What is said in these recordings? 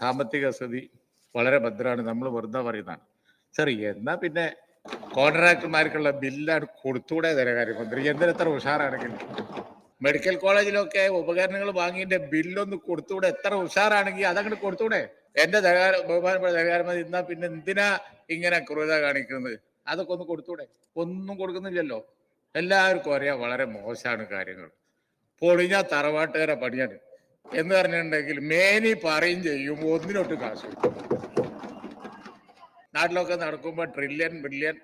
സാമ്പത്തിക സ്ഥിതി വളരെ ഭദ്രമാണ്. നമ്മൾ വെറുതെ പറയുന്നതാണ്. സർ എന്നാ പിന്നെ കോൺട്രാക്ടർമാർക്കുള്ള ബില്ലാണ് കൊടുത്തൂടെ ധനകാര്യമന്ത്രി എന്തിനെത്ര ഉഷാറാണെങ്കിൽ? മെഡിക്കൽ കോളേജിലൊക്കെ ഉപകരണങ്ങൾ വാങ്ങിയതിന്റെ ബില്ലൊന്ന് കൊടുത്തൂടെ? എത്ര ഉഷാറാണെങ്കിൽ അതങ്ങോട്ട് കൊടുത്തൂടെ? എന്റെ ധനകാര ബഹുമാനപ്പെട്ട ധനകാര്യമന്ത്രി എന്നാ പിന്നെ എന്തിനാ ഇങ്ങനെ ക്രൂരത കാണിക്കുന്നത്? അതൊക്കെ ഒന്ന് കൊടുത്തൂടെ? ഒന്നും കൊടുക്കുന്നില്ലല്ലോ. എല്ലാവർക്കും അറിയാം വളരെ മോശമാണ് കാര്യങ്ങൾ. പൊളിഞ്ഞ തറവാട്ടുകാരെ പണിയാണ്. എന്ന് പറഞ്ഞിട്ടുണ്ടെങ്കിൽ മേനി പറയും ചെയ്യും ഒന്നിനൊട്ട് കാശ്. നാട്ടിലൊക്കെ നടക്കുമ്പോൾ ട്രില്യൺ ബില്യൺ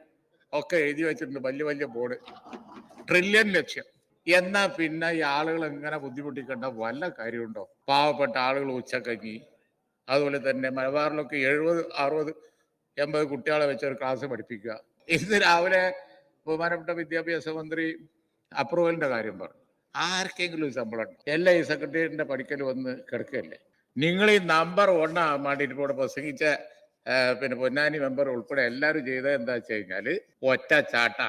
ഒക്കെ എഴുതി വെച്ചിട്ടുണ്ട് വലിയ വലിയ ബോർഡ് ട്രില്യൺ ലക്ഷ്യം. എന്നാ പിന്നെ ഈ ആളുകൾ എങ്ങനെ ബുദ്ധിമുട്ടിക്കേണ്ട വല്ല കാര്യമുണ്ടോ? പാവപ്പെട്ട ആളുകൾ ഉച്ചക്കഞ്ഞി. അതുപോലെ തന്നെ മലബാറിലൊക്കെ എഴുപത് അറുപത് എൺപത് കുട്ടികളെ വെച്ച് ഒരു ക്ലാസ് പഠിപ്പിക്കുക. ഇന്ന് രാവിലെ ബഹുമാനപ്പെട്ട വിദ്യാഭ്യാസ മന്ത്രി അപ്രൂവലിന്റെ കാര്യം പറഞ്ഞു. ആർക്കെങ്കിലും ശമ്പളം ഉണ്ടോ? എല്ലാ ഈ സെക്രട്ടേറിയറ്റിന്റെ പഠിക്കൽ വന്ന് കിടക്കുകയല്ലേ? നിങ്ങൾ ഈ നമ്പർ ഒന്നാൻ വേണ്ടിയിട്ട് ഇവിടെ പ്രസംഗിച്ച പിന്നെ പൊന്നാനി മെമ്പർ ഉൾപ്പെടെ എല്ലാവരും ചെയ്തത് എന്താ വെച്ച് കഴിഞ്ഞാൽ ഒറ്റ ചാട്ട.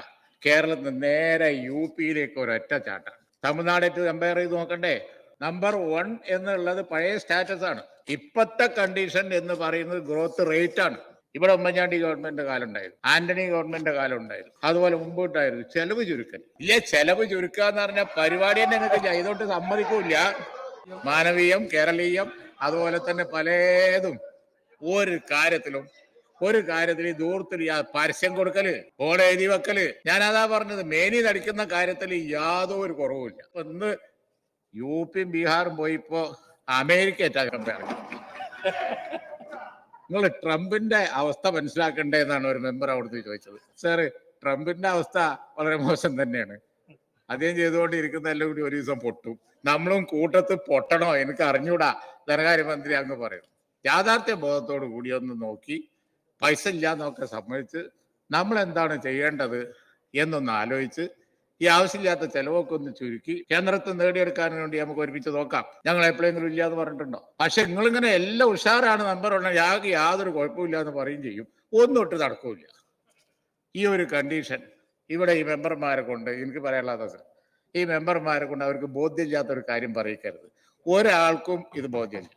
കേരളത്തിൽ നേരെ യു പിയിലേക്ക് ഒരൊറ്റ ചാട്ട. തമിഴ്നാടായിട്ട് കമ്പയർ ചെയ്ത് നോക്കണ്ടേ? നമ്പർ വൺ എന്നുള്ളത് പഴയ സ്റ്റാറ്റസ് ആണ്. ഇപ്പത്തെ കണ്ടീഷൻ എന്ന് പറയുന്നത് ഗ്രോത്ത് റേറ്റ് ആണ്. ഇവിടെ ഉമ്മൻചാണ്ടി ഗവൺമെന്റ് കാലം ഉണ്ടായിരുന്നു ആന്റണി ഗവൺമെന്റ് കാലം ഉണ്ടായിരുന്നു അതുപോലെ മുമ്പോട്ടായിരുന്നു ചെലവ് ചുരുക്കൽ. ഇല്ല ചെലവ് ചുരുക്കുക എന്ന് പറഞ്ഞാൽ പരിപാടി തന്നെ നിങ്ങൾക്ക് ചെയ്തോട്ട് സമ്മതിക്കൂല മാനവീയം കേരളീയം അതുപോലെ തന്നെ പലതും ഒരു കാര്യത്തിലും ഒരു കാര്യത്തിൽ ദൂരത്തിൽ പരസ്യം കൊടുക്കൽ ഓടെ എഴുതി വെക്കൽ. ഞാൻ അതാ പറഞ്ഞത് മേനി നടിക്കുന്ന കാര്യത്തിൽ യാതൊരു കുറവുമില്ല ഇപ്പൊ ഇന്ന് യു പിയും ബീഹാറും പോയി ഇപ്പോ അമേരിക്ക ഏറ്റാ കമ്പയർ നിങ്ങൾ ട്രംപിന്റെ അവസ്ഥ മനസ്സിലാക്കണ്ടേ എന്നാണ് ഒരു മെമ്പർ അവിടുത്തെ ചോദിച്ചത്. സാറ് ട്രംപിന്റെ അവസ്ഥ വളരെ മോശം തന്നെയാണ്. അദ്ദേഹം ചെയ്തുകൊണ്ടിരിക്കുന്ന എല്ലാം കൂടി ഒരു ദിവസം പൊട്ടും. നമ്മളും കൂട്ടത്ത് പൊട്ടണോ? എനിക്ക് അറിഞ്ഞൂടാ. ധനകാര്യമന്ത്രി അങ്ങ് പറയും. യാഥാർത്ഥ്യ ബോധത്തോടു കൂടി ഒന്ന് നോക്കി പൈസ ഇല്ലാന്നൊക്കെ സമ്മതിച്ച് നമ്മൾ എന്താണ് ചെയ്യേണ്ടത് എന്നൊന്ന് ആലോചിച്ച് ഈ ആവശ്യമില്ലാത്ത ചെലവൊക്കെ ഒന്ന് ചുരുക്കി കേന്ദ്രത്തെ നേടിയെടുക്കാൻ വേണ്ടി നമുക്ക് ഒരുമിച്ച് നോക്കാം. ഞങ്ങൾ എപ്പോഴെങ്കിലും ഇല്ല എന്ന് പറഞ്ഞിട്ടുണ്ടോ? പക്ഷെ നിങ്ങളിങ്ങനെ എല്ലാം ഉഷാറാണ് നമ്പർ ഉള്ള യാതൊരു യാതൊരു കുഴപ്പമില്ല എന്ന് പറയും ചെയ്യും. ഒന്നും ഒന്നൊട്ട് നടക്കൂല ഈ ഒരു കണ്ടീഷൻ ഇവിടെ ഈ മെമ്പർമാരെ കൊണ്ട് എനിക്ക് പറയാനുള്ളത് സർ ഈ മെമ്പർമാരെ കൊണ്ട് അവർക്ക് ബോധ്യമില്ലാത്ത ഒരു കാര്യം പറയിക്കരുത്. ഒരാൾക്കും ഇത് ബോധ്യമില്ല.